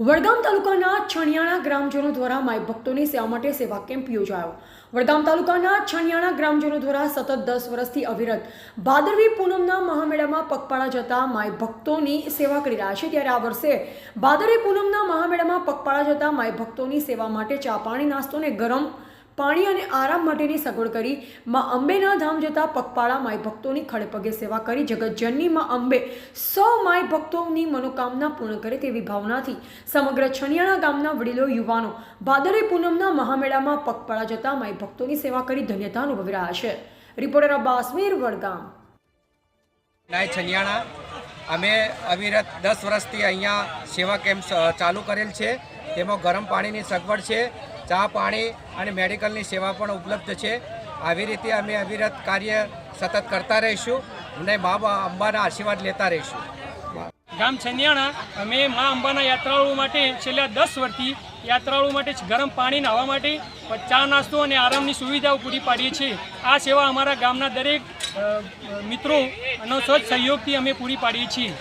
વડગામ તાલુકાના છણિયાણા ગ્રામજનો દ્વારા માય ભક્તોની સેવા માટે સેવા કેમ્પ યોજાયો. વડગામ તાલુકાના છણિયાણા ગ્રામજનો દ્વારા સતત દસ વર્ષથી અવિરત ભાદરવી પૂનમના મહામેળામાં પગપાળા જતા માય ભક્તોની સેવા કરી રહ્યા છે. ત્યારે આ વર્ષે ભાદરવી પૂનમના મહામેળામાં પગપાળા જતા માય ભક્તોની સેવા માટે ચા પાણી નાસ્તો ને ગરમ પાણી અને આરામ માટેની સગવડ કરી માં અંબેના ધામ જતા પગપાળા માય ભક્તોની ખડેપગે સેવા કરી. જગતજનની મા અંબે સૌ માય ભક્તોની મનોકામના પૂર્ણ કરે તેવી ભાવનાથી સમગ્ર છણિયાણા ગામના વડીલો, યુવાનો ભાદરે પૂનમના મહામેળામાં પગપાળા જતા માય ભક્તોની સેવા કરી ધન્યતા અનુભવી રહ્યા છે. રિપોર્ટર અબ્બાસમીર વડગામ. નાય છનિયાણા અમે અવિરત દસ વર્ષથી અહીંયા સેવા કેમ્પ ચાલુ કરેલ છે. તેમાં ગરમ પાણીની સગવડ છે. ચા પાણી અને મેડિકલની સેવા પણ ઉપલબ્ધ છે. આવી રીતે અમે અવિરત કાર્ય સતત કરતા રહીશું અને મા અંબાના આશીર્વાદ લેતા રહીશું. ગામ છનિયાણા અમે મા અંબાના યાત્રાળુઓ માટે છેલ્લા દસ વર્ષથી યાત્રાળુઓ માટે ગરમ પાણી નાહવા માટે ચા નાસ્તો અને આરામની સુવિધાઓ પૂરી પાડીએ છીએ. આ સેવા અમારા ગામના દરેક મિત્રો નો સહયોગથી અમે પૂરી પાડીએ છીએ.